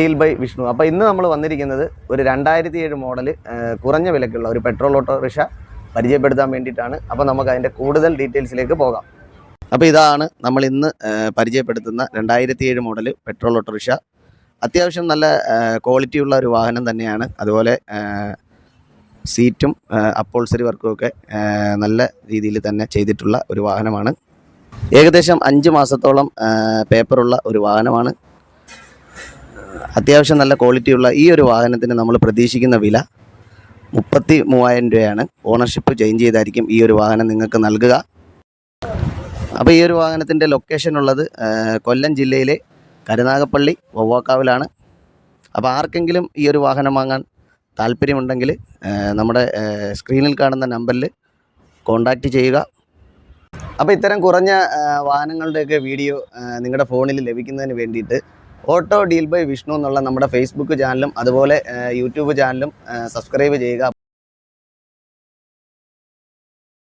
Deal by Vishnu അപ്പോൾ ഇന്ന് നമ്മൾ വന്നിരിക്കുന്നത് ഒരു രണ്ടായിരത്തി ഏഴ് മോഡൽ കുറഞ്ഞ വിലക്കുള്ള ഒരു പെട്രോൾ ഓട്ടോറിക്ഷ പരിചയപ്പെടുത്താൻ വേണ്ടിയിട്ടാണ്. അപ്പോൾ നമുക്ക് അതിന്റെ കൂടുതൽ ഡീറ്റെയിൽസിലേക്ക് പോകാം. അപ്പോൾ ഇതാണ് നമ്മൾ ഇന്ന് പരിചയപ്പെടുത്തുന്ന രണ്ടായിരത്തി ഏഴ് മോഡൽ പെട്രോൾ ഓട്ടോറിക്ഷ അത്യാവശ്യം നല്ല ക്വാളിറ്റി ഉള്ള ഒരു വാഹനം തന്നെയാണ്. അതുപോലെ സീറ്റും അപ്പോൾസറി വർക്കും ഒക്കെ നല്ല രീതിയിൽ തന്നെ ചെയ്തിട്ടുള്ള ഒരു വാഹനമാണ്. ഏകദേശം അഞ്ച് മാസത്തോളം പേപ്പറുള്ള ഒരു വാഹനമാണ്. അത്യാവശ്യം നല്ല ക്വാളിറ്റിയുള്ള ഈ ഒരു വാഹനത്തിന് നമ്മൾ പ്രതീക്ഷിക്കുന്ന വില മുപ്പത്തി മൂവായിരം രൂപയാണ്. ഓണർഷിപ്പ് ചേഞ്ച് ചെയ്തായിരിക്കും ഈ ഒരു വാഹനം നിങ്ങൾക്ക് നൽകുക. അപ്പോൾ ഈ ഒരു വാഹനത്തിന്റെ ലൊക്കേഷൻ ഉള്ളത് കൊല്ലം ജില്ലയിലെ കരുനാഗപ്പള്ളി വവ്വാക്കാവിലാണ്. അപ്പോൾ ആർക്കെങ്കിലും ഈ ഒരു വാഹനം വാങ്ങാൻ താല്പര്യമുണ്ടെങ്കിൽ നമ്മുടെ സ്ക്രീനിൽ കാണുന്ന നമ്പറിൽ കോൺടാക്റ്റ് ചെയ്യുക. അപ്പോൾ ഇത്തരം കുറഞ്ഞ വാഹനങ്ങളുടെയൊക്കെ വീഡിയോ നിങ്ങളുടെ ഫോണിൽ ലഭിക്കുന്നതിന് വേണ്ടിയിട്ട് ഓട്ടോ ഡീൽ ബൈ വിഷ്ണു എന്നുള്ള നമ്മുടെ ഫേസ്ബുക്ക് ചാനലും അതുപോലെ യൂട്യൂബ് ചാനലും സബ്സ്ക്രൈബ് ചെയ്യുക.